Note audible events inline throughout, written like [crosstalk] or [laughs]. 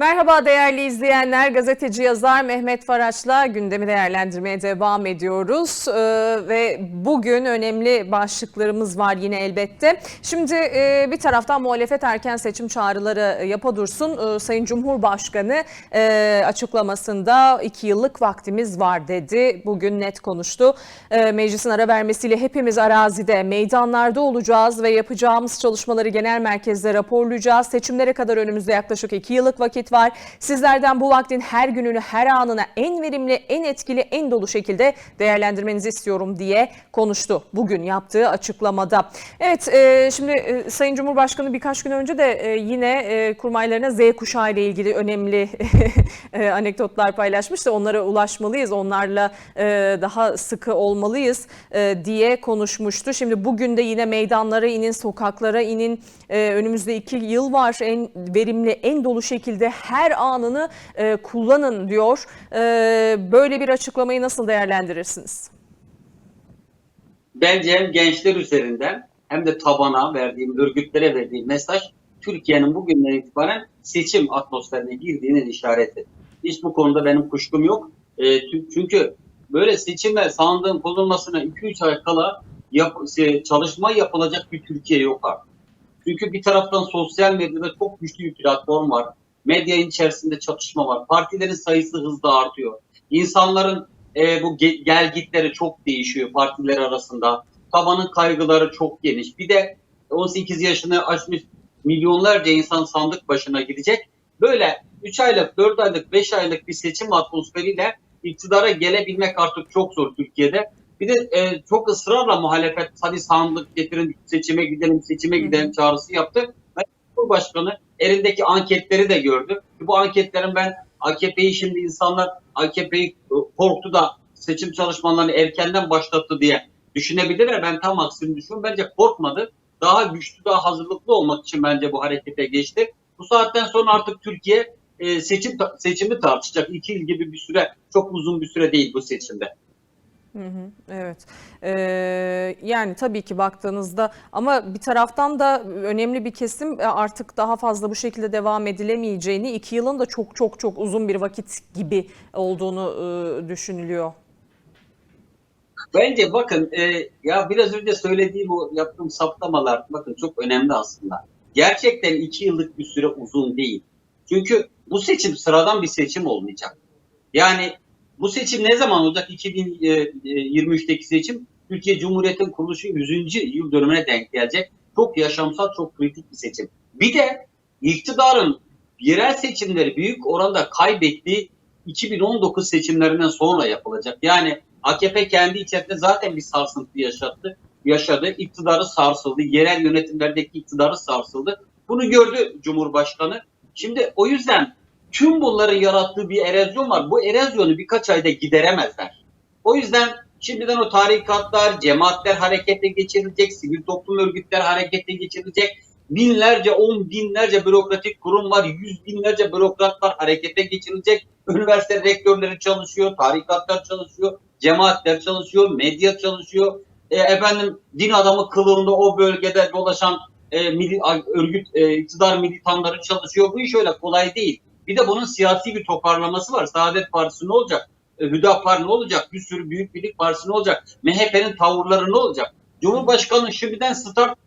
Merhaba değerli izleyenler. Gazeteci yazar Mehmet Faraç'la gündemi değerlendirmeye devam ediyoruz. Ee, ve bugün önemli başlıklarımız var yine elbette. Şimdi e, bir taraftan muhalefet erken seçim çağrıları yapa dursun. Ee, Sayın Cumhurbaşkanı e, açıklamasında iki yıllık vaktimiz var dedi. Bugün net konuştu. Ee, meclisin ara vermesiyle hepimiz arazide, meydanlarda olacağız ve yapacağımız çalışmaları genel merkezde raporlayacağız. Seçimlere kadar önümüzde yaklaşık iki yıllık vakit var. Sizlerden bu vaktin her gününü, her anına en verimli, en etkili, en dolu şekilde değerlendirmenizi istiyorum diye konuştu bugün yaptığı açıklamada. Evet, e, şimdi e, Sayın Cumhurbaşkanı birkaç gün önce de e, yine e, kurmaylarına Z kuşağı ile ilgili önemli [laughs] e, anekdotlar paylaşmıştı. Onlara ulaşmalıyız, onlarla e, daha sıkı olmalıyız e, diye konuşmuştu. Şimdi bugün de yine meydanlara inin, sokaklara inin. E, önümüzde iki yıl var. En verimli, en dolu şekilde her anını e, kullanın diyor. E, böyle bir açıklamayı nasıl değerlendirirsiniz? bence hem gençler üzerinden hem de tabana verdiğim, örgütlere verdiğim mesaj Türkiye'nin bugünden itibaren seçim atmosferine girdiğinin işareti. Hiç bu konuda benim kuşkum yok. E, çünkü böyle seçime sandığın konulmasına 2-3 ay kala yap, çalışma yapılacak bir Türkiye yok artık. Çünkü bir taraftan sosyal medyada çok güçlü bir platform var. Medyanın içerisinde çatışma var. Partilerin sayısı hızla artıyor. İnsanların e, bu ge- gelgitleri çok değişiyor partiler arasında. Tabanın kaygıları çok geniş. Bir de 18 yaşını aşmış milyonlarca insan sandık başına gidecek. Böyle 3 aylık, 4 aylık, 5 aylık bir seçim atmosferiyle iktidara gelebilmek artık çok zor Türkiye'de. Bir de e, çok ısrarla muhalefet hadi sandık getirin seçime gidelim, seçime gidelim çağrısı yaptı. Cumhurbaşkanı elindeki anketleri de gördü. Bu anketlerin ben AKP'yi şimdi insanlar AKP'yi korktu da seçim çalışmalarını erkenden başlattı diye düşünebilirler. Ben tam aksini düşünüyorum. Bence korkmadı. Daha güçlü, daha hazırlıklı olmak için bence bu harekete geçti. Bu saatten sonra artık Türkiye e, seçim seçimi tartışacak. İki yıl gibi bir süre, çok uzun bir süre değil bu seçimde. Evet. Ee, yani tabii ki baktığınızda ama bir taraftan da önemli bir kesim e, artık daha fazla bu şekilde devam edilemeyeceğini, iki yılın da çok çok çok uzun bir vakit gibi olduğunu e, düşünülüyor. Bence bakın e, ya biraz önce söylediğim o yaptığım saptamalar bakın çok önemli aslında. Gerçekten iki yıllık bir süre uzun değil. Çünkü bu seçim sıradan bir seçim olmayacak. Yani bu seçim ne zaman olacak? 2023'teki seçim Türkiye Cumhuriyeti'nin kuruluşu 100. yıl dönümüne denk gelecek. Çok yaşamsal, çok kritik bir seçim. Bir de iktidarın yerel seçimleri büyük oranda kaybettiği 2019 seçimlerinden sonra yapılacak. Yani AKP kendi içerisinde zaten bir sarsıntı yaşattı. Yaşadı. İktidarı sarsıldı. Yerel yönetimlerdeki iktidarı sarsıldı. Bunu gördü Cumhurbaşkanı. Şimdi o yüzden tüm bunların yarattığı bir erozyon var. Bu erozyonu birkaç ayda gideremezler. O yüzden şimdiden o tarikatlar, cemaatler harekete geçirilecek, sivil toplum örgütleri harekete geçirilecek. Binlerce, on binlerce bürokratik kurum var, yüz binlerce bürokrat var harekete geçirilecek. Üniversite rektörleri çalışıyor, tarikatlar çalışıyor, cemaatler çalışıyor, medya çalışıyor. E, efendim din adamı kılığında o bölgede dolaşan e, mili, örgüt, e, iktidar militanları çalışıyor. Bu iş öyle kolay değil. Bir de bunun siyasi bir toparlaması var. Saadet Partisi ne olacak? E, Hüdapar ne olacak? Bir sürü Büyük Birlik Partisi ne olacak? MHP'nin tavırları ne olacak? Cumhurbaşkanı şimdiden start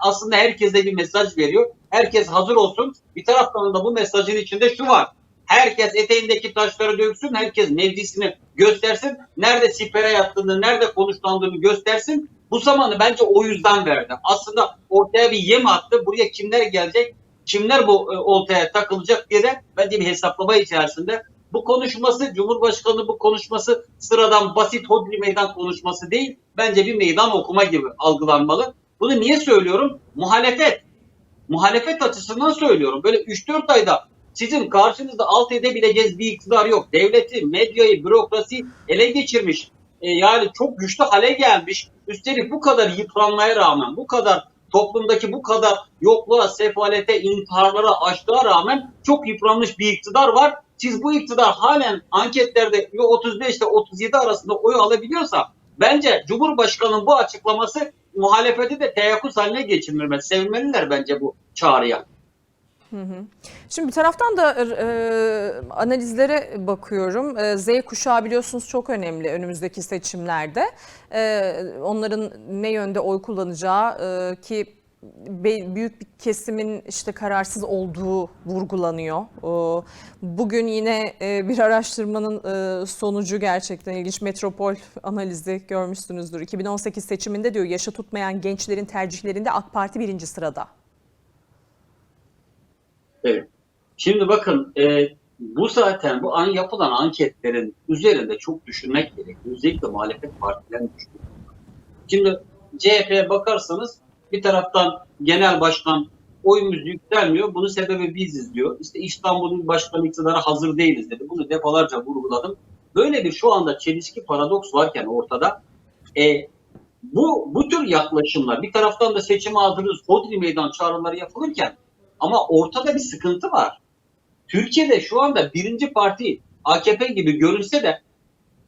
aslında herkese bir mesaj veriyor. Herkes hazır olsun. Bir taraftan da bu mesajın içinde şu var. Herkes eteğindeki taşları döksün. Herkes mevzisini göstersin. Nerede sipere yattığını, nerede konuşlandığını göstersin. Bu zamanı bence o yüzden verdi. Aslında ortaya bir yem attı. Buraya kimler gelecek? Kimler bu e, oltaya takılacak diye de bence bir hesaplama içerisinde. Bu konuşması, Cumhurbaşkanı bu konuşması sıradan basit hodri meydan konuşması değil. Bence bir meydan okuma gibi algılanmalı. Bunu niye söylüyorum? Muhalefet. Muhalefet açısından söylüyorum. Böyle 3-4 ayda sizin karşınızda alt edebileceğiniz bir iktidar yok. Devleti, medyayı, bürokrasi ele geçirmiş. E, yani çok güçlü hale gelmiş. Üstelik bu kadar yıpranmaya rağmen, bu kadar toplumdaki bu kadar yokluğa, sefalete, intiharlara açtığa rağmen çok yıpranmış bir iktidar var. Siz bu iktidar halen anketlerde 35 ile 37 arasında oy alabiliyorsa bence Cumhurbaşkanı'nın bu açıklaması muhalefeti de teyakkuz haline geçirmeli. Sevinmeliler bence bu çağrıya. Şimdi bir taraftan da e, analizlere bakıyorum. E, Z kuşağı biliyorsunuz çok önemli önümüzdeki seçimlerde. E, onların ne yönde oy kullanacağı e, ki büyük bir kesimin işte kararsız olduğu vurgulanıyor. Bugün yine e, bir araştırmanın e, sonucu gerçekten ilginç. Metropol analizi görmüşsünüzdür. 2018 seçiminde diyor yaşı tutmayan gençlerin tercihlerinde AK Parti birinci sırada. Şimdi bakın e, bu zaten bu an yapılan anketlerin üzerinde çok düşünmek gerekiyor. Özellikle muhalefet partilerinin düşünmek. Şimdi CHP'ye bakarsanız bir taraftan genel başkan oyumuz yükselmiyor. Bunun sebebi biziz diyor. İşte İstanbul'un başkan iktidara hazır değiliz dedi. Bunu defalarca vurguladım. Böyle bir şu anda çelişki paradoks varken ortada e, bu bu tür yaklaşımlar bir taraftan da seçime hazırız, hodri meydan çağrıları yapılırken ama ortada bir sıkıntı var. Türkiye'de şu anda birinci parti AKP gibi görünse de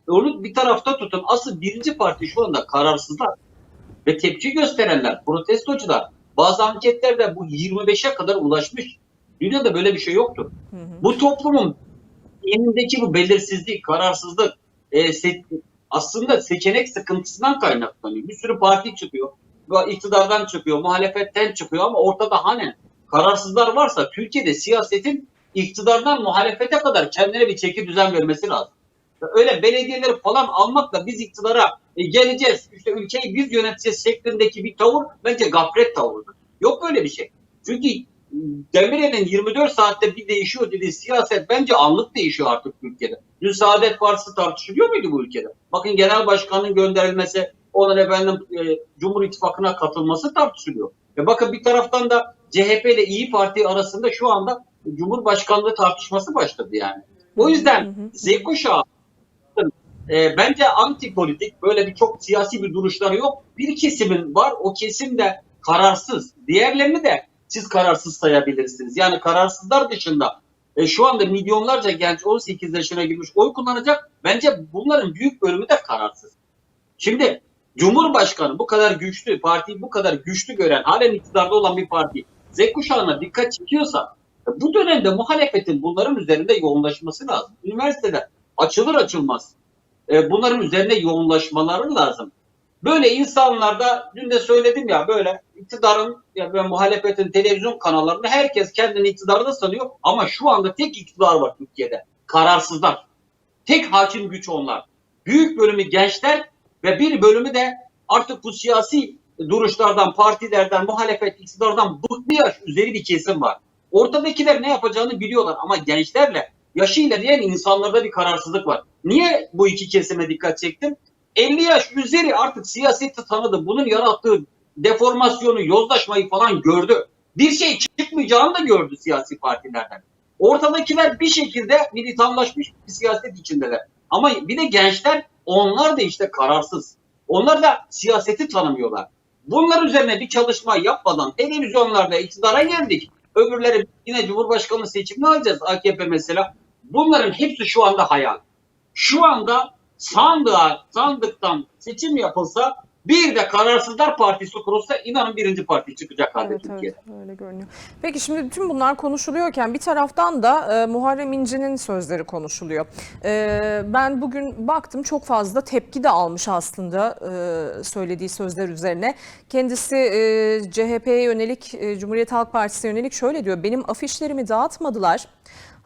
onu bir tarafta tutun. Asıl birinci parti şu anda kararsızlar ve tepki gösterenler, protestocular. Bazı anketlerde bu 25'e kadar ulaşmış. Dünyada böyle bir şey yoktur. Bu toplumun elindeki bu belirsizlik, kararsızlık e, se- aslında seçenek sıkıntısından kaynaklanıyor. Bir sürü parti çıkıyor. İktidardan çıkıyor, muhalefetten çıkıyor ama ortada hani kararsızlar varsa Türkiye'de siyasetin iktidardan muhalefete kadar kendine bir çeki düzen vermesi lazım. Öyle belediyeleri falan almakla biz iktidara e, geleceğiz, işte ülkeyi biz yöneteceğiz şeklindeki bir tavır bence gaflet tavrıdır. Yok böyle bir şey. Çünkü Demirel'in 24 saatte bir değişiyor dediği siyaset bence anlık değişiyor artık Türkiye'de. Dün Saadet Partisi tartışılıyor muydu bu ülkede? Bakın genel başkanın gönderilmesi, onun efendim e, Cumhur İttifakı'na katılması tartışılıyor. E bakın bir taraftan da CHP ile İyi Parti arasında şu anda Cumhurbaşkanlığı tartışması başladı yani. O yüzden Z kuşağı e, bence antipolitik böyle bir çok siyasi bir duruşları yok. Bir kesimin var o kesim de kararsız. Diğerlerini de siz kararsız sayabilirsiniz. Yani kararsızlar dışında e, şu anda milyonlarca genç 18 yaşına girmiş oy kullanacak. Bence bunların büyük bölümü de kararsız. Şimdi Cumhurbaşkanı bu kadar güçlü, partiyi bu kadar güçlü gören, halen iktidarda olan bir parti Z kuşağına dikkat çekiyorsa bu dönemde muhalefetin bunların üzerinde yoğunlaşması lazım. Üniversitede açılır açılmaz e, bunların üzerine yoğunlaşmaları lazım. Böyle insanlarda dün de söyledim ya böyle iktidarın ya böyle muhalefetin televizyon kanallarında herkes kendini iktidarda sanıyor ama şu anda tek iktidar var Türkiye'de. Kararsızlar. Tek hakim güç onlar. Büyük bölümü gençler ve bir bölümü de artık bu siyasi duruşlardan, partilerden, muhalefet, iktidardan bıklı yaş üzeri bir kesim var. Ortadakiler ne yapacağını biliyorlar ama gençlerle yaşı ilerleyen insanlarda bir kararsızlık var. Niye bu iki kesime dikkat çektim? 50 yaş üzeri artık siyaseti tanıdı. Bunun yarattığı deformasyonu, yozlaşmayı falan gördü. Bir şey çıkmayacağını da gördü siyasi partilerden. Ortadakiler bir şekilde militanlaşmış bir siyaset içindeler. Ama bir de gençler onlar da işte kararsız. Onlar da siyaseti tanımıyorlar. Bunlar üzerine bir çalışma yapmadan televizyonlarda iktidara geldik. Öbürleri yine Cumhurbaşkanlığı seçimini alacağız AKP mesela. Bunların hepsi şu anda hayal. Şu anda sandığa, sandıktan seçim yapılsa bir de Kararsızlar Partisi kurulsa inanın birinci parti çıkacak halde Evet, Türkiye'de. evet öyle görünüyor. Peki şimdi bütün bunlar konuşuluyorken bir taraftan da e, Muharrem İnce'nin sözleri konuşuluyor. E, ben bugün baktım çok fazla tepki de almış aslında e, söylediği sözler üzerine. Kendisi e, CHP'ye yönelik, e, Cumhuriyet Halk Partisi'ne yönelik şöyle diyor. Benim afişlerimi dağıtmadılar.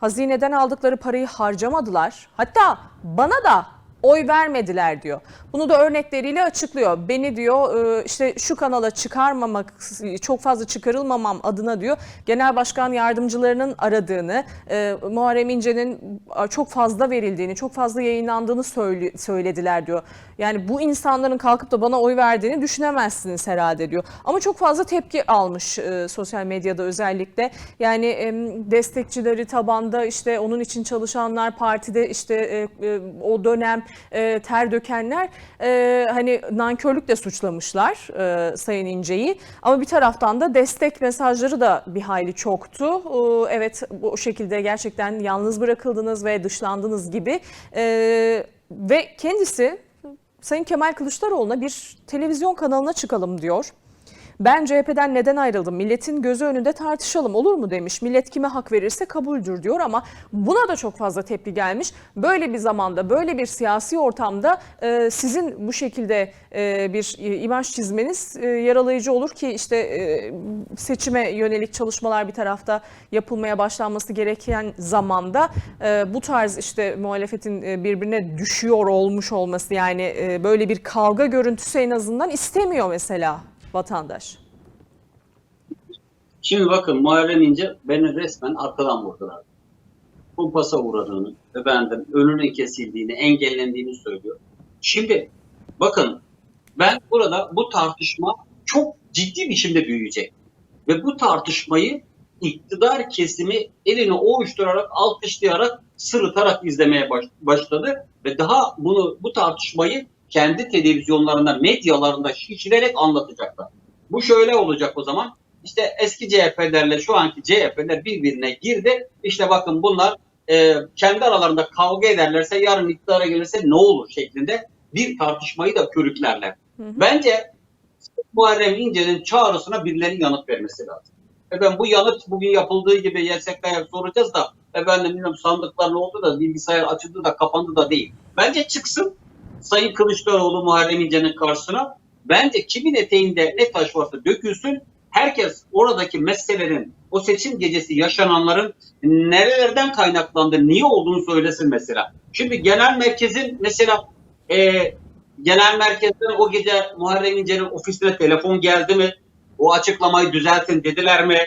Hazineden aldıkları parayı harcamadılar. Hatta bana da oy vermediler diyor. Bunu da örnekleriyle açıklıyor. Beni diyor e, işte şu kanala çıkarmamak, çok fazla çıkarılmamam adına diyor. Genel Başkan yardımcılarının aradığını, e, Muharrem İnce'nin çok fazla verildiğini, çok fazla yayınlandığını söyle- söylediler diyor. Yani bu insanların kalkıp da bana oy verdiğini düşünemezsiniz herhalde diyor. Ama çok fazla tepki almış e, sosyal medyada özellikle. Yani destekçileri tabanda işte onun için çalışanlar partide işte o dönem e, ter dökenler e, hani nankörlükle suçlamışlar e, Sayın İnce'yi. Ama bir taraftan da destek mesajları da bir hayli çoktu. E, evet bu şekilde gerçekten yalnız bırakıldınız ve dışlandınız gibi. E, ve kendisi Sayın Kemal Kılıçdaroğlu'na bir televizyon kanalına çıkalım diyor. Ben CHP'den neden ayrıldım? Milletin gözü önünde tartışalım olur mu demiş. Millet kime hak verirse kabuldür diyor ama buna da çok fazla tepki gelmiş. Böyle bir zamanda, böyle bir siyasi ortamda e, sizin bu şekilde e, bir imaj çizmeniz e, yaralayıcı olur ki işte e, seçime yönelik çalışmalar bir tarafta yapılmaya başlanması gereken zamanda e, bu tarz işte muhalefetin e, birbirine düşüyor olmuş olması yani e, böyle bir kavga görüntüsü en azından istemiyor mesela vatandaş. Şimdi bakın Muharrem İnce beni resmen arkadan vurdular. Kumpasa uğradığını, efendim önünün kesildiğini, engellendiğini söylüyor. Şimdi bakın ben burada bu tartışma çok ciddi biçimde büyüyecek. Ve bu tartışmayı iktidar kesimi elini ovuşturarak, alkışlayarak, sırıtarak izlemeye baş- başladı. Ve daha bunu bu tartışmayı kendi televizyonlarında, medyalarında şişirerek anlatacaklar. Bu şöyle olacak o zaman. İşte eski CHP'lerle şu anki CHP'ler birbirine girdi. İşte bakın bunlar e, kendi aralarında kavga ederlerse yarın iktidara gelirse ne olur şeklinde bir tartışmayı da körüklerler. Bence Muharrem İnce'nin çağrısına birilerinin yanıt vermesi lazım. Efendim bu yanıt bugün yapıldığı gibi YSK'ya soracağız da efendim bilmiyorum sandıklar ne oldu da bilgisayar açıldı da kapandı da değil. Bence çıksın Sayın Kılıçdaroğlu Muharrem İnce'nin karşısına. Bence kimin eteğinde ne taş varsa dökülsün. Herkes oradaki meselelerin, o seçim gecesi yaşananların nerelerden kaynaklandığı, niye olduğunu söylesin mesela. Şimdi genel merkezin mesela e, genel merkezden o gece Muharrem İnce'nin ofisine telefon geldi mi? O açıklamayı düzeltin dediler mi?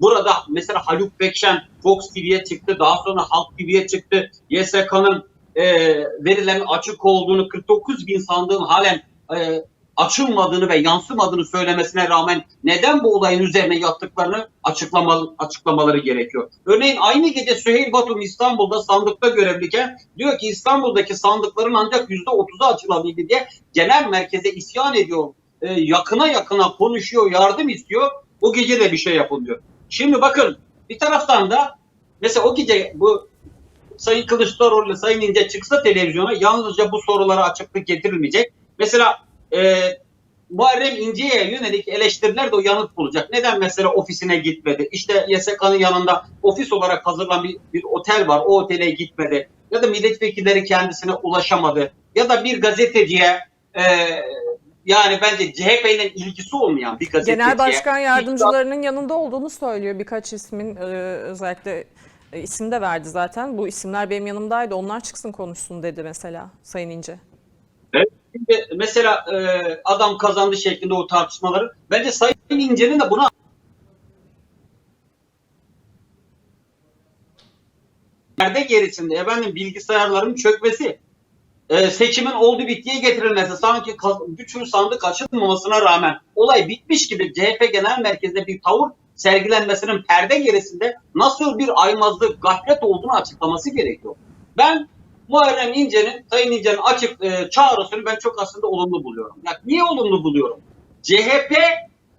Burada mesela Haluk Bekşen Fox TV'ye çıktı. Daha sonra Halk TV'ye çıktı. YSK'nın e, verilerin açık olduğunu 49 bin sandığın halen e, açılmadığını ve yansımadığını söylemesine rağmen neden bu olayın üzerine yattıklarını açıklamalı, açıklamaları gerekiyor. Örneğin aynı gece Süheyl Batum İstanbul'da sandıkta görevliyken diyor ki İstanbul'daki sandıkların ancak %30'u açılabildi diye genel merkeze isyan ediyor. E, yakına yakına konuşuyor, yardım istiyor. O gece de bir şey yapılmıyor. Şimdi bakın bir taraftan da mesela o gece bu Sayın Kılıçdaroğlu ile Sayın İnce çıksa televizyona yalnızca bu sorulara açıklık getirilmeyecek. Mesela e, Muharrem İnce'ye yönelik eleştiriler de o yanıt bulacak. Neden mesela ofisine gitmedi? İşte YSK'nın yanında ofis olarak hazırlanan bir, bir otel var. O otele gitmedi. Ya da milletvekilleri kendisine ulaşamadı. Ya da bir gazeteciye e, yani bence CHP ile ilgisi olmayan bir gazeteciye. Genel başkan yardımcılarının yanında olduğunu söylüyor. Birkaç ismin e, özellikle e, isim de verdi zaten. Bu isimler benim yanımdaydı. Onlar çıksın konuşsun dedi mesela Sayın İnce. Şimdi mesela e, adam kazandı şeklinde o tartışmaları. Bence Sayın İnce'nin de buna perde gerisinde efendim bilgisayarların çökmesi, e, seçimin oldu bittiye getirilmesi, sanki bütün sandık açılmamasına rağmen olay bitmiş gibi CHP Genel Merkezi'nde bir tavır sergilenmesinin perde gerisinde nasıl bir aymazlık, gaflet olduğunu açıklaması gerekiyor. Ben Muharrem İnce'nin, Sayın İnce'nin açık e, çağrısını ben çok aslında olumlu buluyorum. Ya, niye olumlu buluyorum? CHP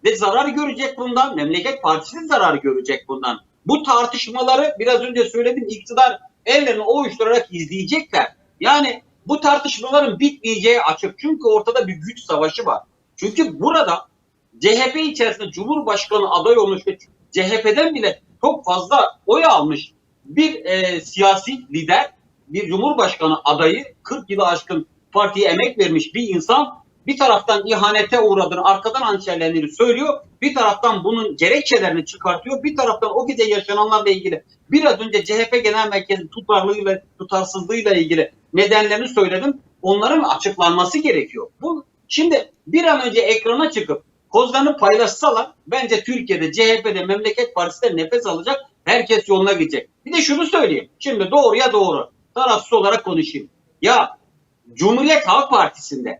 de zarar görecek bundan, Memleket Partisi de zarar görecek bundan. Bu tartışmaları biraz önce söyledim iktidar ellerini ovuşturarak izleyecekler. Yani bu tartışmaların bitmeyeceği açık. Çünkü ortada bir güç savaşı var. Çünkü burada CHP içerisinde Cumhurbaşkanı aday olmuş ve CHP'den bile çok fazla oy almış bir e, siyasi lider, bir Cumhurbaşkanı adayı 40 yılı aşkın partiye emek vermiş bir insan bir taraftan ihanete uğradığını, arkadan hançerlendiğini söylüyor. Bir taraftan bunun gerekçelerini çıkartıyor. Bir taraftan o gece yaşananlarla ilgili biraz önce CHP Genel Merkezi tutarlığıyla, tutarsızlığıyla ilgili nedenlerini söyledim. Onların açıklanması gerekiyor. Bu şimdi bir an önce ekrana çıkıp kozlarını paylaşsalar bence Türkiye'de CHP'de Memleket Partisi'de nefes alacak. Herkes yoluna gidecek. Bir de şunu söyleyeyim. Şimdi doğruya doğru. Tarafsız olarak konuşayım. Ya Cumhuriyet Halk Partisi'nde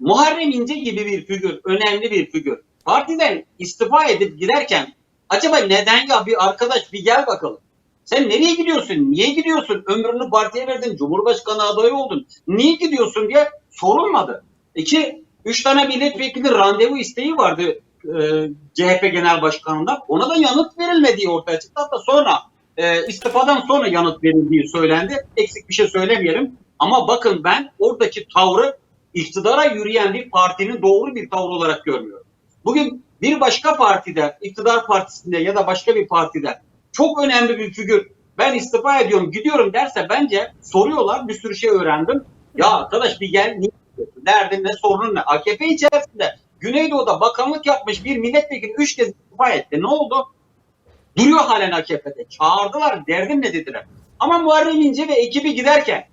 Muharrem İnce gibi bir figür, önemli bir figür. Partiden istifa edip giderken acaba neden ya bir arkadaş bir gel bakalım. Sen nereye gidiyorsun? Niye gidiyorsun? Ömrünü partiye verdin. Cumhurbaşkanı adayı oldun. Niye gidiyorsun diye sorulmadı. İki, üç tane milletvekili randevu isteği vardı e, CHP Genel Başkanı'ndan. Ona da yanıt verilmediği ortaya çıktı. Hatta sonra e, istifadan sonra yanıt verildiği söylendi. Eksik bir şey söylemeyelim. Ama bakın ben oradaki tavrı iktidara yürüyen bir partinin doğru bir tavır olarak görmüyorum. Bugün bir başka partide, iktidar partisinde ya da başka bir partide çok önemli bir figür ben istifa ediyorum gidiyorum derse bence soruyorlar bir sürü şey öğrendim. Ya arkadaş bir gel niye gidiyorsun? derdin ne sorunun ne? AKP içerisinde Güneydoğu'da bakanlık yapmış bir milletvekili üç kez istifa etti. Ne oldu? Duruyor halen AKP'de. Çağırdılar derdin ne dediler. Ama Muharrem İnce ve ekibi giderken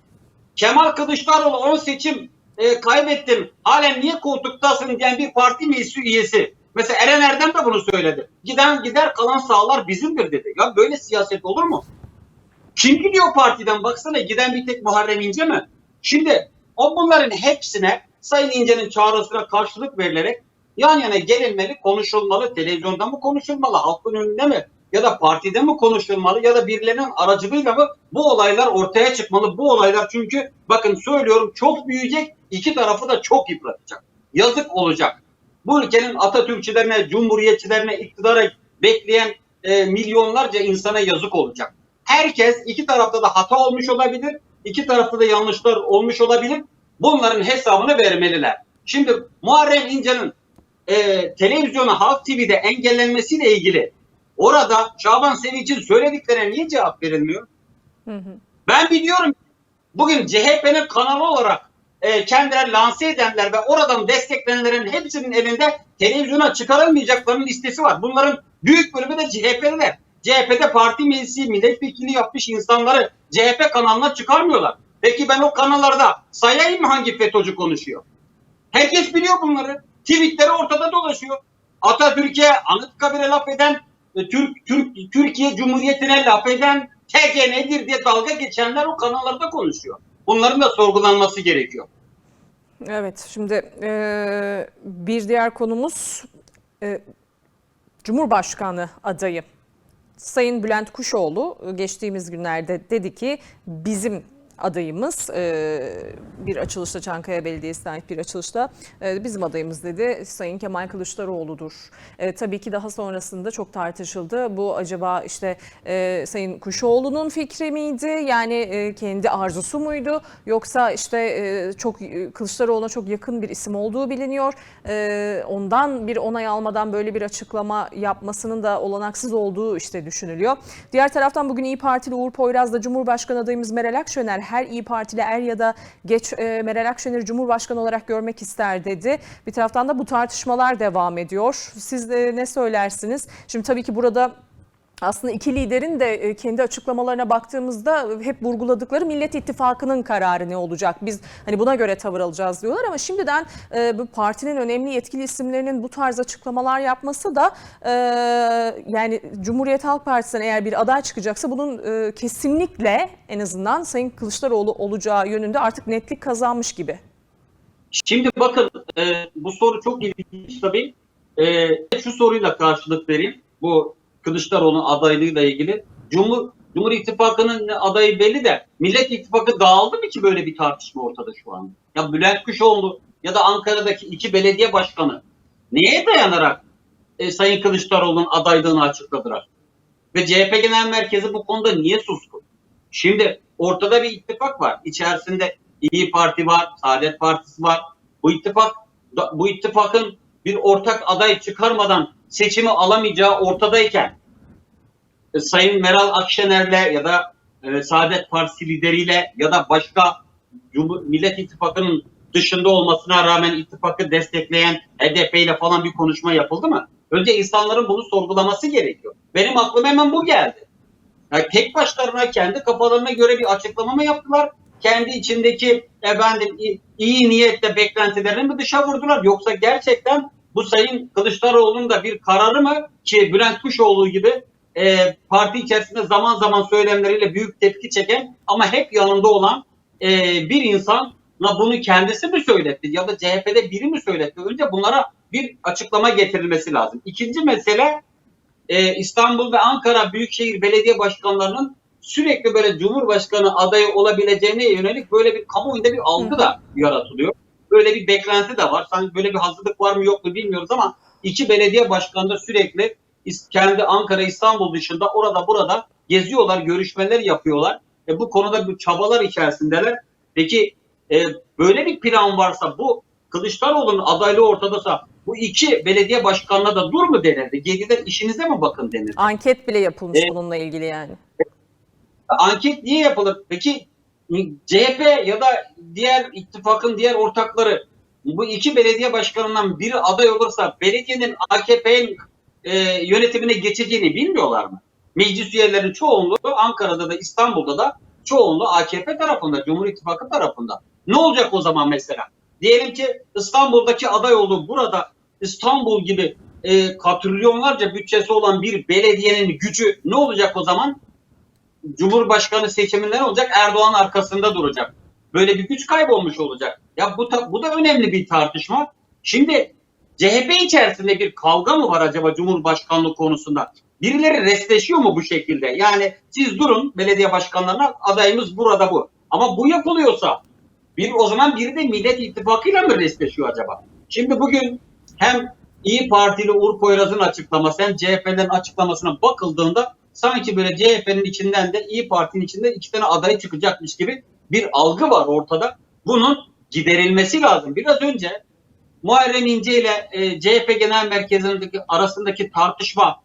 Kemal Kılıçdaroğlu 10 seçim e, kaybettim. Halen niye koltuktasın diyen bir parti meclisi üyesi. Mesela Eren Erdem de bunu söyledi. Giden gider kalan sağlar bizimdir dedi. Ya böyle siyaset olur mu? Kim gidiyor partiden? Baksana giden bir tek Muharrem İnce mi? Şimdi o bunların hepsine Sayın İnce'nin çağrısına karşılık verilerek yan yana gelinmeli, konuşulmalı. Televizyonda mı konuşulmalı, halkın önünde mi? Ya da partide mi konuşulmalı ya da birilerinin aracılığıyla mı bu olaylar ortaya çıkmalı. Bu olaylar çünkü bakın söylüyorum çok büyüyecek, iki tarafı da çok yıpratacak. Yazık olacak. Bu ülkenin Atatürkçülerine, Cumhuriyetçilerine, iktidara bekleyen e, milyonlarca insana yazık olacak. Herkes iki tarafta da hata olmuş olabilir, iki tarafta da yanlışlar olmuş olabilir. Bunların hesabını vermeliler. Şimdi Muharrem İnce'nin e, televizyona Halk TV'de engellenmesiyle ilgili orada Şaban Sevinç'in söylediklerine niye cevap verilmiyor? Hı hı. Ben biliyorum bugün CHP'nin kanalı olarak e, kendileri lanse edenler ve oradan desteklenenlerin hepsinin elinde televizyona çıkarılmayacaklarının listesi var. Bunların büyük bölümü de CHP'liler. CHP'de parti meclisi, milletvekili yapmış insanları CHP kanalına çıkarmıyorlar. Peki ben o kanallarda sayayım mı hangi FETÖ'cü konuşuyor? Herkes biliyor bunları. Tweetleri ortada dolaşıyor. Atatürk'e, Anıtkabir'e laf eden, e, Türk, Türk, Türkiye Cumhuriyeti'ne laf eden, TG nedir diye dalga geçenler o kanallarda konuşuyor. Bunların da sorgulanması gerekiyor. Evet, şimdi e, bir diğer konumuz e, Cumhurbaşkanı adayı. Sayın Bülent Kuşoğlu e, geçtiğimiz günlerde dedi ki bizim adayımız e, bir açılışta Çankaya Belediyesi'ne ait bir açılışta e, bizim adayımız dedi Sayın Kemal Kılıçdaroğlu'dur. E, tabii ki daha sonrasında çok tartışıldı. Bu acaba işte Sayın Kuşoğlu'nun fikri miydi? Yani kendi arzusu muydu? Yoksa işte çok Kılıçdaroğlu'na çok yakın bir isim olduğu biliniyor. Ondan bir onay almadan böyle bir açıklama yapmasının da olanaksız olduğu işte düşünülüyor. Diğer taraftan bugün İyi Partili Uğur Poyraz da Cumhurbaşkanı adayımız Meral Akşener her İyi Partili er ya da geç e, Meral Akşener'i Cumhurbaşkanı olarak görmek ister dedi. Bir taraftan da bu tartışmalar devam ediyor. Siz de ne söylersiniz? Şimdi tabii ki burada aslında iki liderin de e, kendi açıklamalarına baktığımızda hep vurguladıkları Millet İttifakı'nın kararı ne olacak? Biz hani buna göre tavır alacağız diyorlar ama şimdiden e, bu partinin önemli yetkili isimlerinin bu tarz açıklamalar yapması da e, yani Cumhuriyet Halk Partisi'nden eğer bir aday çıkacaksa bunun kesinlikle en azından Sayın Kılıçdaroğlu olacağı yönünde artık netlik kazanmış gibi. Şimdi bakın bu soru çok ilginç tabii. Şu soruyla karşılık vereyim. Bu Kılıçdaroğlu'nun adaylığıyla ilgili. Cumhur, Cumhur İttifakı'nın adayı belli de Millet İttifakı dağıldı mı ki böyle bir tartışma ortada şu an? Ya Bülent Kuşoğlu ya da Ankara'daki iki belediye başkanı neye dayanarak e, Sayın Kılıçdaroğlu'nun adaylığını açıkladılar? Ve CHP Genel Merkezi bu konuda niye suskun? Şimdi ortada bir ittifak var. İçerisinde İyi Parti var, Saadet Partisi var. Bu ittifak bu ittifakın bir ortak aday çıkarmadan seçimi alamayacağı ortadayken e, Sayın Meral Akşener'le ya da e, Saadet Partisi lideriyle ya da başka Millet İttifakı'nın dışında olmasına rağmen ittifakı destekleyen HDP ile falan bir konuşma yapıldı mı? Önce insanların bunu sorgulaması gerekiyor. Benim aklıma hemen bu geldi. Yani tek başlarına kendi kafalarına göre bir açıklama mı yaptılar? Kendi içindeki efendim iyi niyetle beklentilerini mi dışa vurdular? Yoksa gerçekten bu Sayın Kılıçdaroğlu'nun da bir kararı mı ki Bülent Kuşoğlu gibi e, parti içerisinde zaman zaman söylemleriyle büyük tepki çeken ama hep yanında olan e, bir insan bunu kendisi mi söyletti ya da CHP'de biri mi söyletti? Önce bunlara bir açıklama getirilmesi lazım. İkinci mesele e, İstanbul ve Ankara Büyükşehir Belediye Başkanlarının sürekli böyle Cumhurbaşkanı adayı olabileceğine yönelik böyle bir kamuoyunda bir algı da yaratılıyor. Böyle bir beklenti de var. Sanki böyle bir hazırlık var mı yok mu bilmiyoruz ama iki belediye başkanı da sürekli kendi Ankara, İstanbul dışında orada burada geziyorlar, görüşmeler yapıyorlar. E, bu konuda bu çabalar içerisindeler. Peki e, böyle bir plan varsa bu Kılıçdaroğlu'nun adaylığı ortadasa bu iki belediye başkanına da dur mu denirdi? Gididen işinize mi bakın denirdi? Anket bile yapılmış E- bununla ilgili yani. Anket niye yapılır? Peki CHP ya da diğer ittifakın diğer ortakları bu iki belediye başkanından biri aday olursa belediyenin AKP'nin e, yönetimine geçeceğini bilmiyorlar mı? Meclis üyelerinin çoğunluğu Ankara'da da İstanbul'da da çoğunluğu AKP tarafında, Cumhur İttifakı tarafında. Ne olacak o zaman mesela? Diyelim ki İstanbul'daki aday olduğu burada İstanbul gibi e, katrilyonlarca bütçesi olan bir belediyenin gücü ne olacak o zaman? Cumhurbaşkanı seçiminden olacak Erdoğan arkasında duracak. Böyle bir güç kaybolmuş olacak. Ya bu bu da önemli bir tartışma. Şimdi CHP içerisinde bir kavga mı var acaba Cumhurbaşkanlığı konusunda? Birileri restleşiyor mu bu şekilde? Yani siz durun belediye başkanlarına adayımız burada bu. Ama bu yapılıyorsa bir o zaman biri de Millet İttifakı'yla mı restleşiyor acaba? Şimdi bugün hem İyi Partili Uğur Poyraz'ın açıklaması hem CHP'nin açıklamasına bakıldığında sanki böyle CHP'nin içinden de İyi Parti'nin içinde iki tane aday çıkacakmış gibi bir algı var ortada. Bunun giderilmesi lazım. Biraz önce Muharrem İnce ile e, CHP Genel Merkezi'ndeki arasındaki tartışma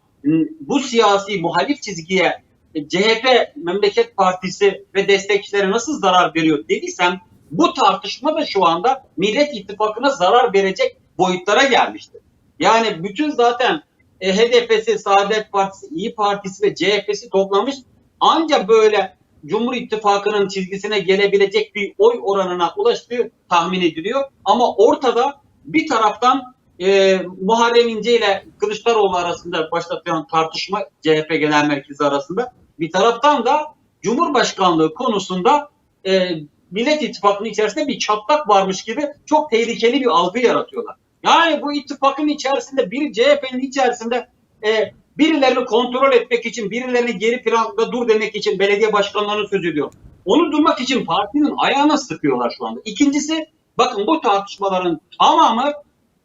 bu siyasi muhalif çizgiye e, CHP Memleket Partisi ve destekçileri nasıl zarar veriyor dediysem bu tartışma da şu anda Millet İttifakı'na zarar verecek boyutlara gelmiştir. Yani bütün zaten e, HDP'si, Saadet Partisi, İyi Partisi ve CHP'si toplamış ancak böyle Cumhur İttifakı'nın çizgisine gelebilecek bir oy oranına ulaştığı tahmin ediliyor. Ama ortada bir taraftan e, Muharrem İnce ile Kılıçdaroğlu arasında başlatılan tartışma CHP Genel Merkezi arasında bir taraftan da Cumhurbaşkanlığı konusunda e, Millet İttifakı'nın içerisinde bir çatlak varmış gibi çok tehlikeli bir algı yaratıyorlar. Yani bu ittifakın içerisinde bir CHP'nin içerisinde e, birilerini kontrol etmek için, birilerini geri planda dur demek için belediye başkanlarını söz ediyor. Onu durmak için partinin ayağına sıkıyorlar şu anda. İkincisi bakın bu tartışmaların tamamı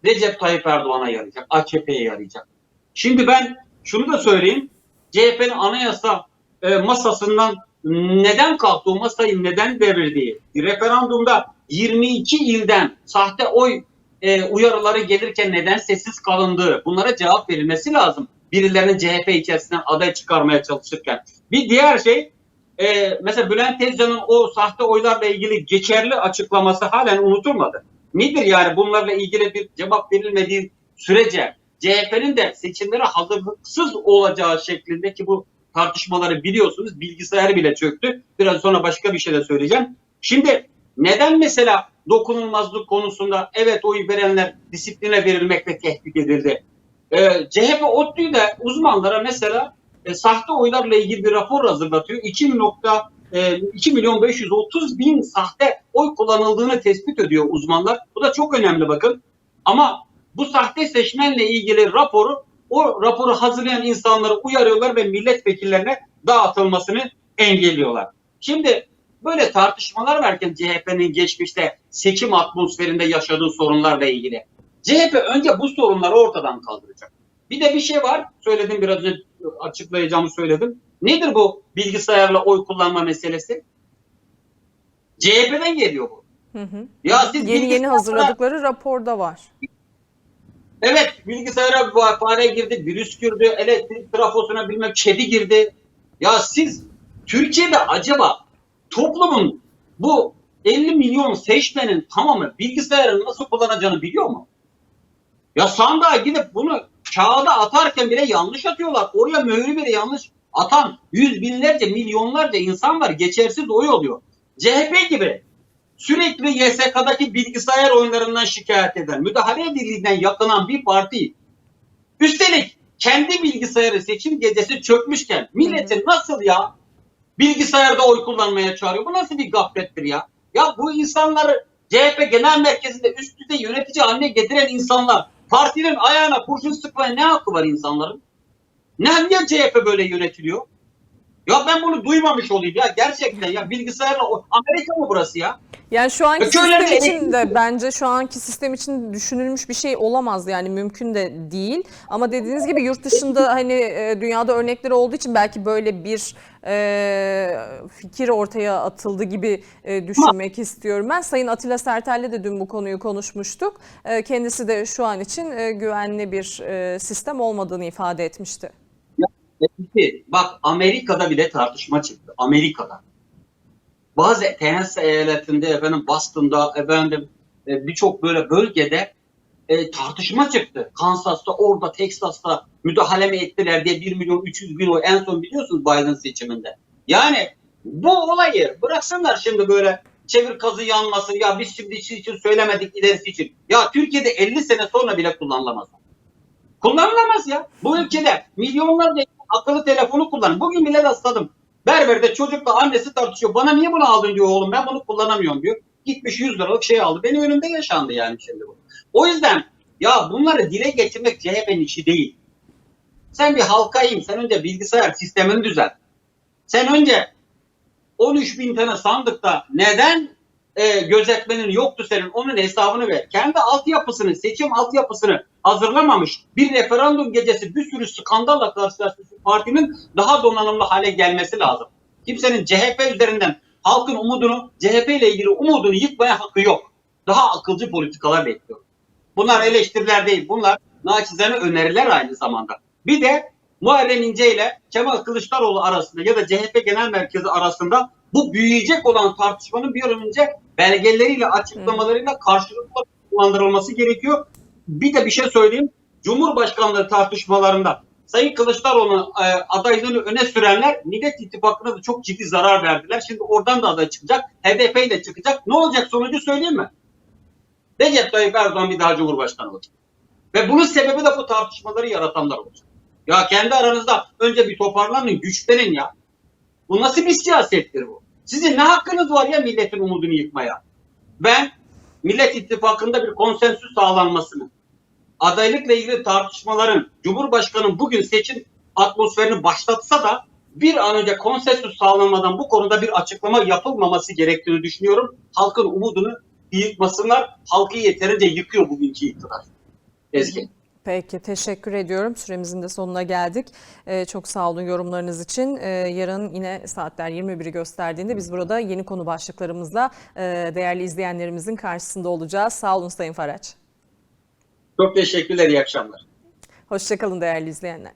Recep Tayyip Erdoğan'a yarayacak, AKP'ye yarayacak. Şimdi ben şunu da söyleyeyim. CHP'nin anayasa e, masasından neden kalktı, o masayı neden devirdiği, referandumda 22 ilden sahte oy e, uyarıları gelirken neden sessiz kalındığı bunlara cevap verilmesi lazım. Birilerinin CHP içerisinden aday çıkarmaya çalışırken. Bir diğer şey e, mesela Bülent Tezcan'ın o sahte oylarla ilgili geçerli açıklaması halen unutulmadı. Nedir yani bunlarla ilgili bir cevap verilmediği sürece CHP'nin de seçimlere hazırlıksız olacağı şeklinde ki bu tartışmaları biliyorsunuz bilgisayar bile çöktü. Biraz sonra başka bir şey de söyleyeceğim. Şimdi neden mesela dokunulmazlık konusunda evet oy verenler disipline verilmekle tehdit edildi? Ee, CHP ODTÜ'yü de uzmanlara mesela e, sahte oylarla ilgili bir rapor hazırlatıyor. 2 nokta e, 2 milyon 530 bin sahte oy kullanıldığını tespit ediyor uzmanlar. Bu da çok önemli bakın. Ama bu sahte seçmenle ilgili raporu o raporu hazırlayan insanları uyarıyorlar ve milletvekillerine dağıtılmasını engelliyorlar. Şimdi böyle tartışmalar varken CHP'nin geçmişte seçim atmosferinde yaşadığı sorunlarla ilgili. CHP önce bu sorunları ortadan kaldıracak. Bir de bir şey var. Söyledim biraz önce açıklayacağımı söyledim. Nedir bu bilgisayarla oy kullanma meselesi? CHP'den geliyor bu. Hı hı. Ya siz Yeni yeni hazırladıkları raporda var. Evet bilgisayara fare girdi, virüs girdi, elektrik trafosuna bilmem kedi girdi. Ya siz Türkiye'de acaba toplumun bu 50 milyon seçmenin tamamı bilgisayarı nasıl kullanacağını biliyor mu? Ya sandığa gidip bunu kağıda atarken bile yanlış atıyorlar. Oraya mührü bile yanlış atan yüz binlerce milyonlarca insan var. Geçersiz oy oluyor. CHP gibi sürekli YSK'daki bilgisayar oyunlarından şikayet eden, müdahale edildiğinden yakınan bir parti. Üstelik kendi bilgisayarı seçim gecesi çökmüşken milleti nasıl ya bilgisayarda oy kullanmaya çağırıyor? Bu nasıl bir gaflettir ya? Ya bu insanları CHP genel merkezinde üst düzey yönetici haline getiren insanlar partinin ayağına kurşun sıkmaya ne hakkı var insanların? Ne niye CHP böyle yönetiliyor? Ya ben bunu duymamış olayım ya gerçekten ya bilgisayarla Amerika mı burası ya? Yani şu anki E, şöyle sistem için de bence şu anki sistem için düşünülmüş bir şey olamaz yani mümkün de değil. Ama dediğiniz gibi yurt dışında hani e, dünyada örnekleri olduğu için belki böyle bir e, fikir ortaya atıldı gibi e, düşünmek istiyorum ben. Sayın Atilla Sertel'le de dün bu konuyu konuşmuştuk. E, kendisi de şu an için e, güvenli bir e, sistem olmadığını ifade etmişti. Bitti. Bak Amerika'da bile tartışma çıktı. Amerika'da. Bazı Tennessee eyaletinde efendim Boston'da efendim e, birçok böyle bölgede e, tartışma çıktı. Kansas'ta, orada, Texas'ta müdahale mi ettiler diye 1 milyon 300 bin oy en son biliyorsunuz Biden seçiminde. Yani bu olayı bıraksınlar şimdi böyle çevir kazı yanmasın. Ya biz şimdi için, için söylemedik ilerisi için. Ya Türkiye'de 50 sene sonra bile kullanılamaz. Kullanılamaz ya. Bu ülkede milyonlarca akıllı telefonu kullanın. Bugün bile rastladım. Berberde çocukla annesi tartışıyor. Bana niye bunu aldın diyor oğlum. Ben bunu kullanamıyorum diyor. Gitmiş 100 liralık şey aldı. Benim önümde yaşandı yani şimdi bu. O yüzden ya bunları dile getirmek CHP'nin işi değil. Sen bir halka in. Sen önce bilgisayar sistemini düzelt. Sen önce 13 bin tane sandıkta neden e, gözetmenin yoktu senin onun hesabını ver. Kendi altyapısını, seçim altyapısını hazırlamamış bir referandum gecesi bir sürü skandalla karşılaşmış partinin daha donanımlı hale gelmesi lazım. Kimsenin CHP üzerinden halkın umudunu, CHP ile ilgili umudunu yıkmaya hakkı yok. Daha akılcı politikalar bekliyor. Bunlar eleştiriler değil. Bunlar naçizane öneriler aynı zamanda. Bir de Muharrem İnce ile Kemal Kılıçdaroğlu arasında ya da CHP Genel Merkezi arasında bu büyüyecek olan tartışmanın bir an önce belgeleriyle, açıklamalarıyla karşılıklı kullandırılması gerekiyor. Bir de bir şey söyleyeyim. Cumhurbaşkanlığı tartışmalarında Sayın Kılıçdaroğlu'nun e, adaylığını öne sürenler Millet İttifakı'na da çok ciddi zarar verdiler. Şimdi oradan da aday çıkacak. HDP ile çıkacak. Ne olacak sonucu söyleyeyim mi? Recep Tayyip Erdoğan bir daha Cumhurbaşkanı olacak. Ve bunun sebebi de bu tartışmaları yaratanlar olacak. Ya kendi aranızda önce bir toparlanın, güçlenin ya. Bu nasıl bir siyasettir bu? Sizin ne hakkınız var ya milletin umudunu yıkmaya? Ben Millet İttifakı'nda bir konsensüs sağlanmasını, adaylıkla ilgili tartışmaların Cumhurbaşkanı bugün seçim atmosferini başlatsa da bir an önce konsensüs sağlanmadan bu konuda bir açıklama yapılmaması gerektiğini düşünüyorum. Halkın umudunu yıkmasınlar. Halkı yeterince yıkıyor bugünkü iktidar. Ezgi. Peki teşekkür ediyorum. Süremizin de sonuna geldik. Ee, çok sağ olun yorumlarınız için. Ee, yarın yine saatler 21'i gösterdiğinde biz burada yeni konu başlıklarımızla e, değerli izleyenlerimizin karşısında olacağız. Sağ olun Sayın Faraç. Çok teşekkürler. İyi akşamlar. Hoşçakalın değerli izleyenler.